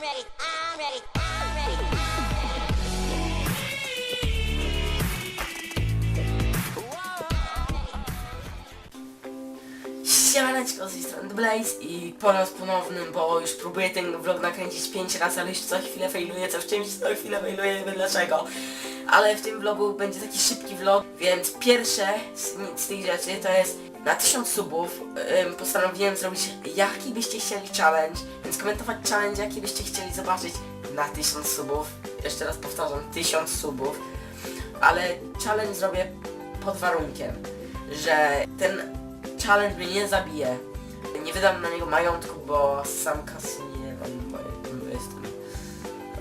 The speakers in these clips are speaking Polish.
I'm ready. I'm ready. Siemaneczko, z tej strony Blaze i po raz ponownym, bo już próbuję ten vlog nakręcić 5 razy, ale już co chwilę failuję, co w czymś co chwilę failuję, nie wiem dlaczego. Ale w tym vlogu będzie taki szybki vlog, więc pierwsze z, z tych rzeczy to jest na 1000 subów ym, postanowiłem zrobić jaki byście chcieli challenge, więc komentować challenge jaki byście chcieli zobaczyć na 1000 subów. Jeszcze raz powtarzam, 1000 subów. Ale challenge zrobię pod warunkiem, że ten challenge mnie nie zabije. Nie wydam na niego majątku, bo sam mam, bo jestem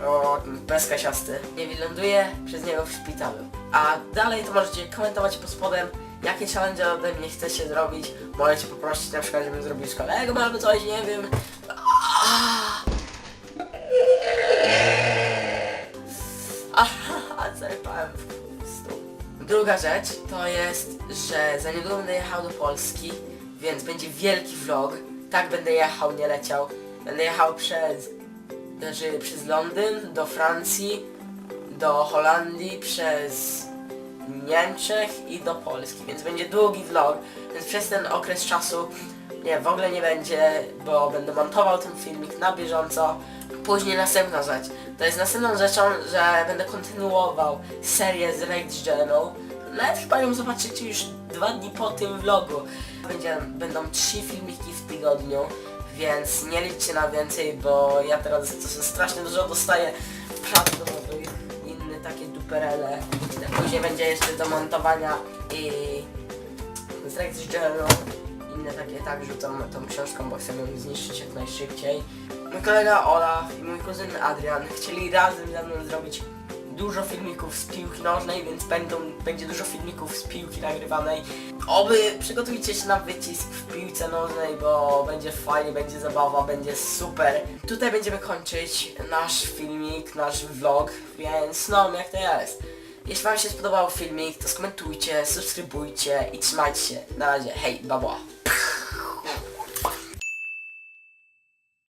o, bezkasiasty. Nie wyląduję przez niego w szpitalu. A dalej to możecie komentować pod spodem, jakie challenge ode mnie chcecie zrobić. Możecie poprosić na przykład, żebym zrobił z kolegą albo coś, nie wiem. Ah! Aha, zerpałem w. Druga rzecz to jest, że za niedługo będę jechał do Polski, więc będzie wielki vlog. Tak będę jechał, nie leciał. Będę jechał przez, znaczy przez Londyn, do Francji, do Holandii, przez Niemczech i do Polski, więc będzie długi vlog, więc przez ten okres czasu nie, w ogóle nie będzie, bo będę montował ten filmik na bieżąco. Później następna rzecz. To jest następną rzeczą, że będę kontynuował serię z Rage Journal. Nawet chyba ją zobaczycie już dwa dni po tym vlogu. Będzie, będą trzy filmiki w tygodniu, więc nie liczcie na więcej, bo ja teraz to strasznie dużo dostaję prac domowych, inne takie duperele. Później będzie jeszcze do montowania i z Rex Journal inne takie tak rzucam tą książką, bo chcę ją zniszczyć jak najszybciej. Mój kolega Olaf i mój kuzyn Adrian chcieli razem ze mną zrobić dużo filmików z piłki nożnej, więc będą, będzie dużo filmików z piłki nagrywanej. Oby przygotujcie się na wycisk w piłce nożnej, bo będzie fajnie, będzie zabawa, będzie super. Tutaj będziemy kończyć nasz filmik, nasz vlog, więc no jak to jest. Jeśli wam się spodobał filmik, to skomentujcie, subskrybujcie i trzymajcie się. Na razie, hej, baba.